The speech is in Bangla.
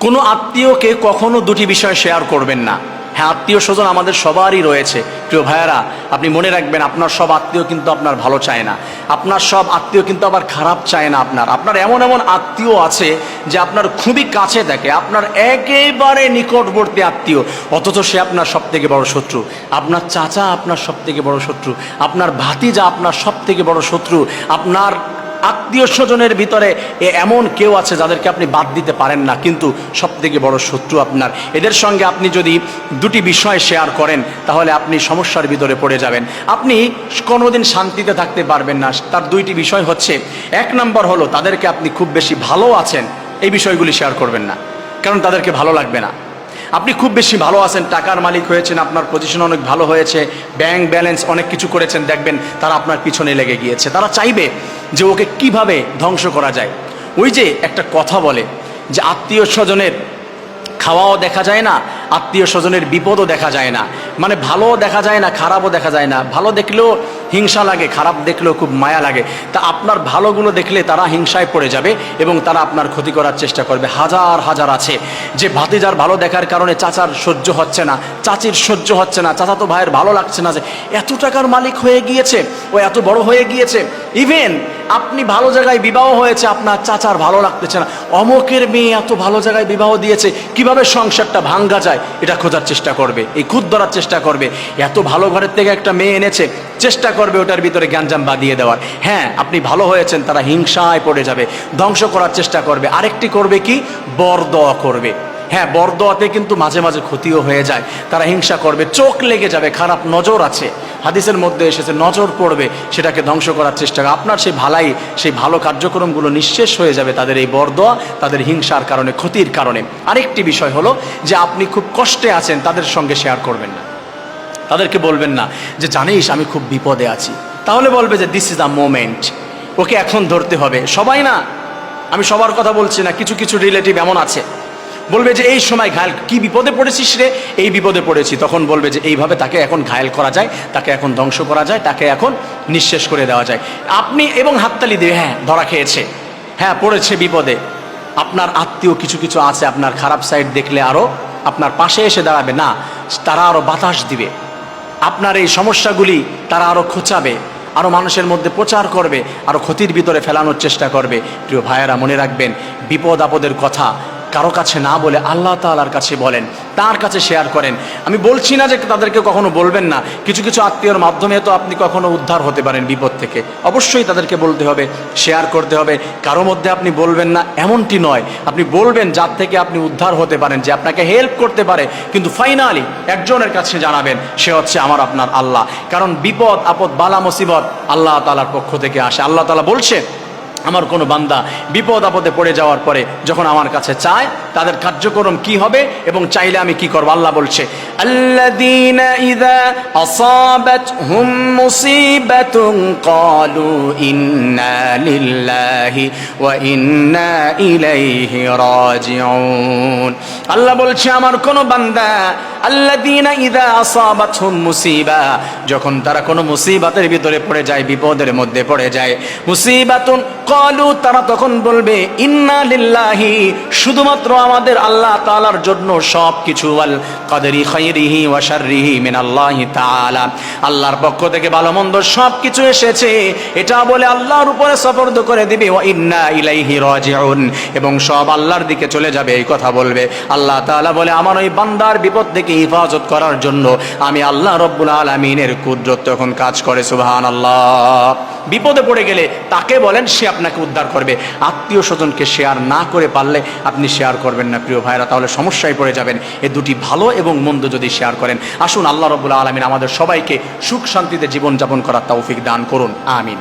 কোনো আত্মীয়কে কখনো দুটি বিষয় শেয়ার করবেন না। হ্যাঁ আত্মীয় স্বজন আমাদের সবারই রয়েছে। প্রিয় ভাইয়ারা, আপনি মনে রাখবেন, আপনার সব আত্মীয় কিন্তু আপনার ভালো চায় না। আপনার সব আত্মীয় কিন্তু আবার খারাপ চায় না আপনার। আপনার এমন এমন আত্মীয় আছে যে আপনার খুবই কাছে থাকে আপনার একেবারে নিকটবর্তী আত্মীয়। অথচ সে আপনার সব থেকে বড় শত্রু। আপনার চাচা আপনার সব থেকে বড় শত্রু। আপনার ভাতিজা আপনার সব থেকে বড় শত্রু। আপনার আত্মীয় স্বজনের ভিতরে এমন কেউ আছে যাদেরকে আপনি বাদ দিতে পারেন না, কিন্তু সব থেকে বড় শত্রু আপনার। এদের সঙ্গে আপনি যদি দুটি বিষয় শেয়ার করেন, তাহলে আপনি সমস্যার ভিতরে পড়ে যাবেন। আপনি কোনোদিন শান্তিতে থাকতে পারবেন না। তার দুইটি বিষয় হচ্ছে, এক নম্বর হলো, তাদেরকে আপনি খুব বেশি ভালো আছেন, এই বিষয়গুলি শেয়ার করবেন না, কারণ তাদেরকে ভালো লাগবে না। আপনি খুব বেশি ভালো আছেন, টাকার মালিক হয়েছেন, আপনার পজিশন অনেক ভালো হয়েছে ব্যাংক ব্যালেন্স অনেক কিছু করেছেন, দেখবেন তারা আপনার পিছনে লেগে গিয়েছে। তারা চাইবে যে ওকে কীভাবে ধ্বংস করা যায়। ওই যে একটা কথা বলে যে আত্মীয় স্বজনের খাওয়াও দেখা যায় না, আত্মীয় স্বজনের বিপদও দেখা যায় না। মানে ভালোও দেখা যায় না, খারাপও দেখা যায় না। ভালো দেখলেও হিংসা লাগে, খারাপ দেখলেও খুব মায়া লাগে। তা আপনার ভালোগুলো দেখলে তারা হিংসায় পড়ে যাবে এবং তারা আপনার ক্ষতি করার চেষ্টা করবে। হাজার হাজার আছে। যে ভাতিজার ভালো দেখার কারণে চাচার সহ্য হচ্ছে না, চাচির সহ্য হচ্ছে না চাচা তো ভাইয়ের ভালো লাগছে না যে এত টাকার মালিক হয়ে গিয়েছে ও এত বড় হয়ে গিয়েছে। ইভেন আপনি ভালো জায়গায় বিবাহ হয়েছে, আপনার চাচার ভালো লাগতেছে না। অমকের মেয়ে এত ভালো জায়গায় বিবাহ দিয়েছে, কীভাবে সংসারটা ভাঙ্গা যায়, এটা খোঁজার চেষ্টা করবে। এই খুদ ধরার চেষ্টা করবে। এত ভালো ঘরের থেকে একটা মেয়ে এনেছে, চেষ্টা করবে ওটার ভিতরে গ্যাঞ্জাম বাঁধিয়ে দেওয়ার। হ্যাঁ আপনি ভালো হয়েছেন, তারা হিংসায় পড়ে যাবে, ধ্বংস করার চেষ্টা করবে। আরেকটি করবে কি? বরদোয়া করবে। হ্যাঁ বরদোয়াতে কিন্তু মাঝে মাঝে ক্ষতিও হয়ে যায়, তারা হিংসা করবে, চোখ লেগে যাবে, খারাপ নজর আছে। হাদিসের মধ্যে এসেছে, নজর পড়বে, সেটাকে ধ্বংস করার চেষ্টা আপনার সেই ভালাই, সেই ভালো কার্যক্রমগুলো নিঃশেষ হয়ে যাবে তাদের এই বরদোয়া, তাদের হিংসার কারণে, ক্ষতির কারণে। আরেকটি বিষয় হলো যে আপনি খুব কষ্টে আছেন, তাদের সঙ্গে শেয়ার করবেন না। তাদেরকে বলবেন না যে, জানিস, আমি খুব বিপদে আছি। তাহলে বলবে যে দিস ইজ আ মোমেন্ট ওকে এখন ধরতে হবে। সবাই না? আমি সবার কথা বলছি না, কিছু কিছু রিলেটিভ এমন আছে। বলবে যে, এই সময় ঘায়ল, কি বিপদে পড়েছিস রে? এই বিপদে পড়েছি। তখন বলবে যে, এইভাবে তাকে এখন ঘায়ল করা যায়, তাকে এখন ধ্বংস করা যায়, তাকে এখন নিঃশেষ করে দেওয়া যায়। আপনি এবং হাততালি দিয়ে হ্যাঁ ধরা খেয়েছে। হ্যাঁ পড়েছে বিপদে। আপনার আত্মীয় কিছু কিছু আছে, আপনার খারাপ সাইড দেখলে আরও আপনার পাশে এসে দাঁড়াবে। না, তারা আরও বাতাস দিবে। আপনার এই সমস্যাগুলি তারা আরও খোঁচাবে আরও মানুষের মধ্যে প্রচার করবে আরও ক্ষতির ভিতরে ফেলানোর চেষ্টা করবে। প্রিয় ভাইয়েরা, মনে রাখবেন, বিপদ আপদের কথা কারও কাছে না বলে আল্লাহ তালার কাছে বলেন, তার কাছে শেয়ার করেন। আমি বলছি না যে তাদেরকে কখনো বলবেন না। কিছু কিছু আত্মীয়র মাধ্যমে তো আপনি কখনো উদ্ধার হতে পারেন বিপদ থেকে। অবশ্যই তাদেরকে বলতে হবে শেয়ার করতে হবে। কারও মধ্যে আপনি বলবেন না, এমনটি নয়। আপনি বলবেন যার থেকে আপনি উদ্ধার হতে পারেন, যে আপনাকে হেল্প করতে পারে। কিন্তু ফাইনালি একজনের কাছে জানাবেন, সে হচ্ছে আমার, আপনার আল্লাহ। কারণ বিপদ, আপদ, বালা, মুসিবত আল্লাহ তালার পক্ষ থেকে আসে। আল্লাহ তালা বলছে আমার কোনো বান্দা বিপদ আপদে পড়ে যাওয়ার পরে যখন আমার কাছে চায়, তাদের কার্যক্রম কি হবে এবং চাইলে আমি কি করব? আল্লাহ বলছে ইযা আসাবাতহুম মুসিবাতুন ক্বালু ইন্না লিল্লাহি ওয়া ইন্না ইলাইহি রাজিউন আল্লাহ বলছে, আমার কোন বান্দা আল্লাযীনা ইযা আসাবাতহুম মুসিবা, যখন তারা কোনো মুসিবাতের ভিতরে পড়ে যায়, বিপদের মধ্যে পড়ে যায়, মুসিবাতুন কলু তারা তখন বলবে, ইন্না লিল্লাহি, শুধুমাত্র আমাদের আল্লাহ তাআলার জন্য সব কিছু আল কাদরি খাইরিহি ওয়াশাররিহি মিন আল্লাহি তাআলা। আল্লাহর পক্ষ থেকে ভালো মন্দ সব কিছু এসেছে। এটা বলে আল্লাহর উপরে সফরদ করে দিবে। ওয়া ইন্না ইলাইহি রাজিউন। এবং সব আল্লাহর দিকে চলে যাবে, এই কথা বলবে। আল্লাহ তাআলা বলে, আমার ওই বান্দার বিপদ থেকে হিফাজত করার জন্য আমি আল্লাহ রব্বুল আলামিনের কুদরত তখন কাজ করে, সুবহানাল্লাহ। বিপদে পড়ে গেলে তাকে বলেন, সে আপনাকে উদ্ধার করবে। আত্মীয় স্বজনকে শেয়ার না করে পারলে আপনি শেয়ার করবেন না, প্রিয় ভাইরা। তাহলে সমস্যায় পড়ে যাবেন। এ দুটি ভালো এবং মন্দ যদি শেয়ার করেন। আসুন আল্লাহ রবুল্লা আলমিন আমাদের সবাইকে সুখ শান্তিতে জীবনযাপন করার তৌফিক দান করুন। আমিন।